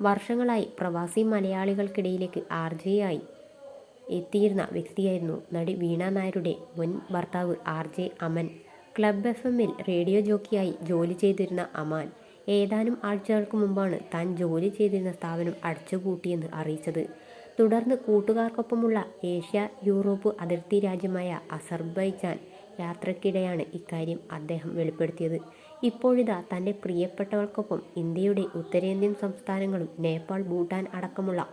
വർഷങ്ങളായി പ്രവാസി മലയാളികൾക്കിടയിലേക്ക് ആർജയായി എത്തിയിരുന്ന വ്യക്തിയായിരുന്നു നടി വീണ നായരുടെ മുൻ ഭർത്താവ് R J Aman. Club F എമ്മിൽ റേഡിയോ ജോക്കിയായി ജോലി ചെയ്തിരുന്ന അമാൻ ഏതാനും ആഴ്ചകൾക്ക് മുമ്പാണ് താൻ ജോലി ചെയ്തിരുന്ന സ്ഥാപനം അടച്ചുപൂട്ടിയെന്ന് അറിയിച്ചത്. തുടർന്ന് കൂട്ടുകാർക്കൊപ്പമുള്ള ഏഷ്യ യൂറോപ്പ് അതിർത്തി രാജ്യമായ അസർബൈജാൻ യാത്രക്കിടെയാണ് ഇക്കാര്യം അദ്ദേഹം വെളിപ്പെടുത്തിയത്. ഇപ്പോഴിതാ തന്റെ പ്രിയപ്പെട്ടവർക്കൊപ്പം ഇന്ത്യയുടെ ഉത്തരേന്ത്യൻ സംസ്ഥാനങ്ങളും നേപ്പാൾ ഭൂട്ടാൻ അടക്കമുള്ള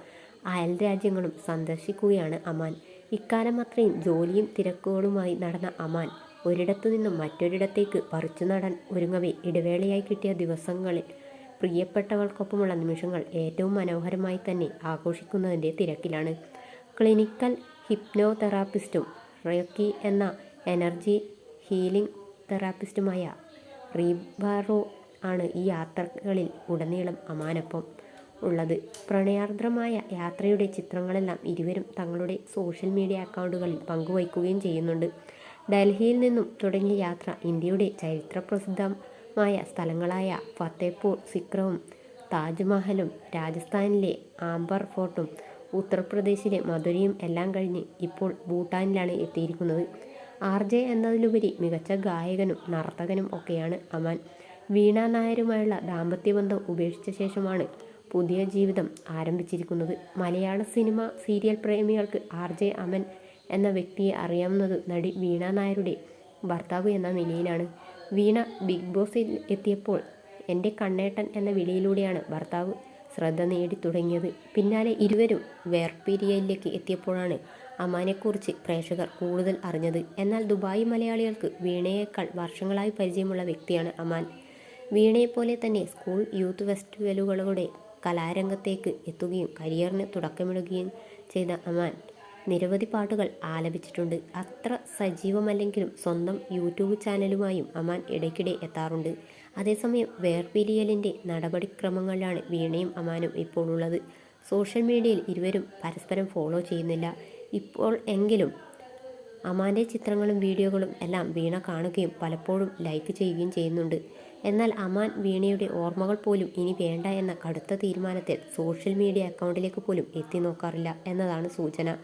അയൽ രാജ്യങ്ങളും സന്ദർശിക്കുകയാണ് അമാൻ. ഇക്കാലം അത്രയും ജോലിയും തിരക്കുകളുമായി നടന്ന അമാൻ ഒരിടത്തു നിന്നും മറ്റൊരിടത്തേക്ക് പറിച്ചു നടാൻ ഒരുങ്ങവേ ഇടവേളയായി കിട്ടിയ ദിവസങ്ങളിൽ പ്രിയപ്പെട്ടവർക്കൊപ്പമുള്ള നിമിഷങ്ങൾ ഏറ്റവും മനോഹരമായി തന്നെ ആഘോഷിക്കുന്നതിന്റെ തിരക്കിലാണ്. ക്ലിനിക്കൽ ഹിപ്നോതെറാപ്പിസ്റ്റും റയക്കി എന്ന എനർജി ഹീലിംഗ് തെറാപ്പിസ്റ്റുമായ റീബാറോ ആണ് ഈ യാത്രകളിൽ ഉടനീളം അമാനൊപ്പം ഉള്ളത്. പ്രണയാർദ്രമായ യാത്രയുടെ ചിത്രങ്ങളെല്ലാം ഇരുവരും തങ്ങളുടെ സോഷ്യൽ മീഡിയ അക്കൗണ്ടുകളിൽ പങ്കുവയ്ക്കുകയും ചെയ്യുന്നുണ്ട്. ഡൽഹിയിൽ നിന്നും തുടങ്ങിയ യാത്ര ഇന്ത്യയുടെ ചരിത്രപ്രസിദ്ധമായ സ്ഥലങ്ങളായ ഫത്തേപൂർ സിക്രവും താജ്മഹലും രാജസ്ഥാനിലെ ആംബർ ഫോർട്ടും ഉത്തർപ്രദേശിലെ മധുരയും എല്ലാം കഴിഞ്ഞ് ഇപ്പോൾ ഭൂട്ടാനിലാണ് എത്തിയിരിക്കുന്നത്. ആർ ജെ എന്നതിലുപരി മികച്ച ഗായകനും നർത്തകനും ഒക്കെയാണ് അമാൻ വീണ നായരുമായുള്ള ദാമ്പത്യബന്ധം ഉപേക്ഷിച്ച ശേഷമാണ് പുതിയ ജീവിതം ആരംഭിച്ചിരിക്കുന്നത്. മലയാള സിനിമ സീരിയൽ പ്രേമികൾക്ക് ആർ ജെ അമൻ എന്ന വ്യക്തിയെ അറിയാവുന്നത് നടി വീണ നായരുടെ ഭർത്താവ് എന്ന നിലയിലാണ്. വീണ ബിഗ് ബോസിൽ എത്തിയപ്പോൾ എന്റെ കണ്ണേട്ടൻ എന്ന വിളിയിലൂടെയാണ് ഭർത്താവ് ശ്രദ്ധ നേടി തുടങ്ങിയത്. പിന്നാലെ ഇരുവരും വേർപിരിയലിലേക്ക് എത്തിയപ്പോഴാണ് അമാനെക്കുറിച്ച് പ്രേക്ഷകർ കൂടുതൽ അറിഞ്ഞത്. എന്നാൽ ദുബായ് മലയാളികൾക്ക് വീണയേക്കാൾ വർഷങ്ങളായി പരിചയമുള്ള വ്യക്തിയാണ് അമാൻ വീണയെപ്പോലെ തന്നെ സ്കൂൾ യൂത്ത് ഫെസ്റ്റിവലുകളുടെ കലാരംഗത്തേക്ക് എത്തുകയും കരിയറിന് തുടക്കമിടുകയും ചെയ്ത അമാൻ നിരവധി പാട്ടുകൾ ആലപിച്ചിട്ടുണ്ട്. അത്ര സജീവമല്ലെങ്കിലും സ്വന്തം യൂട്യൂബ് ചാനലുമായും അമാൻ ഇടയ്ക്കിടെ എത്താറുണ്ട്. അതേസമയം വേർപിരിയലിന്റെ നടപടിക്രമങ്ങളിലാണ് വീണയും അമാനും ഇപ്പോഴുള്ളത് സോഷ്യൽ മീഡിയയിൽ ഇരുവരും പരസ്പരം ഫോളോ ചെയ്യുന്നില്ല. ഇപ്പോൾ എങ്കിലും അമാന്റെ ചിത്രങ്ങളും വീഡിയോകളും എല്ലാം വീണ കാണുകയും പലപ്പോഴും ലൈക്ക് ചെയ്യുകയും ചെയ്യുന്നുണ്ട്. എന്നാൽ അമാൻ വീണയുടെ ഓർമ്മകൾ പോലും ഇനി വേണ്ട എന്ന കടുത്ത തീരുമാനത്തിൽ സോഷ്യൽ മീഡിയ അക്കൗണ്ടിലേക്ക് പോലും എത്തി നോക്കാറില്ല എന്നതാണ് സൂചന.